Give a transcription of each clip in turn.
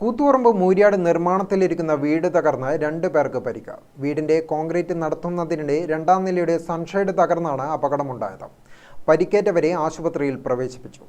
കൂത്തുപറമ്പ് മൂര്യാട് നിർമ്മാണത്തിലിരിക്കുന്ന വീട് തകർന്ന് രണ്ട് പേർക്ക് പരിക്ക്. വീടിന്റെ കോൺക്രീറ്റ് നടത്തുന്നതിനിടെ രണ്ടാം നിലയുടെ സൺഷൈഡ് തകർന്നാണ് അപകടമുണ്ടായത്. പരിക്കേറ്റവരെ ആശുപത്രിയിൽ പ്രവേശിപ്പിച്ചു.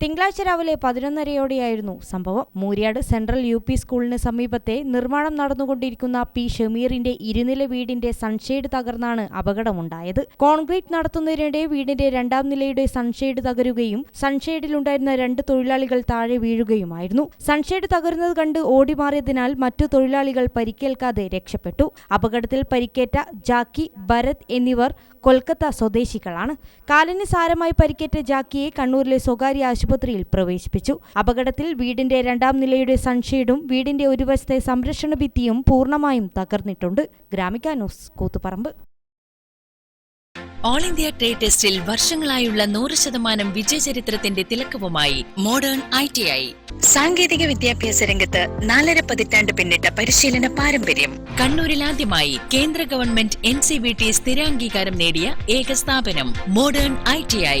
തിങ്കളാഴ്ച രാവിലെ പതിനൊന്നരയോടെയായിരുന്നു സംഭവം. മൂര്യാട് സെൻട്രൽ യു പി സ്കൂളിന് സമീപത്തെ നിർമ്മാണം നടന്നുകൊണ്ടിരിക്കുന്ന പി ഷമീറിന്റെ ഇരുനില വീടിന്റെ സൺഷെയ്ഡ് തകർന്നാണ് അപകടമുണ്ടായത്. കോൺക്രീറ്റ് നടത്തുന്നതിനിടെ വീടിന്റെ രണ്ടാം നിലയുടെ സൺഷെയ്ഡ് തകരുകയും സൺഷെയ്ഡിലുണ്ടായിരുന്ന രണ്ട് തൊഴിലാളികൾ താഴെ വീഴുകയുമായിരുന്നു. സൺഷെയ്ഡ് തകർന്നത് കണ്ട് ഓടിമാറിയതിനാൽ മറ്റു തൊഴിലാളികൾ പരിക്കേൽക്കാതെ രക്ഷപ്പെട്ടു. അപകടത്തിൽ പരിക്കേറ്റ ജാക്കി ഭരത് എന്നിവർ കൊൽക്കത്ത സ്വദേശികളാണ്. കാലിന് സാരമായി പരിക്കേറ്റ ജാക്കിയെ കണ്ണൂരിലെ സ്വകാര്യ ആശുപത്രിയിൽ പ്രവേശിപ്പിച്ചു. അപകടത്തിൽ വീടിന്റെ രണ്ടാം നിലയുടെ സൺഷെയ്ഡും വീടിന്റെ ഒരു വശത്തെ സംരക്ഷണ ഭിത്തിയും പൂർണമായും തകർന്നിട്ടുണ്ട്. Gramika news Kuthuparamba. All India trade ടെസ്റ്റിൽ വർഷങ്ങളായുള്ള നൂറ് ശതമാനം വിജയചരിത്രത്തിന്റെ തിലക്കവുമായി മോഡേൺ ഐ ടി ഐ സാങ്കേതിക വിദ്യാഭ്യാസ രംഗത്ത് നാലര പതിറ്റാണ്ട് പിന്നിട്ട പരിശീലന പാരമ്പര്യം. കണ്ണൂരിൽ ആദ്യമായി കേന്ദ്ര government N C V T സ്ഥിരാംഗീകാരം നേടിയ ഏക സ്ഥാപനം മോഡേൺ ഐ ടി ഐ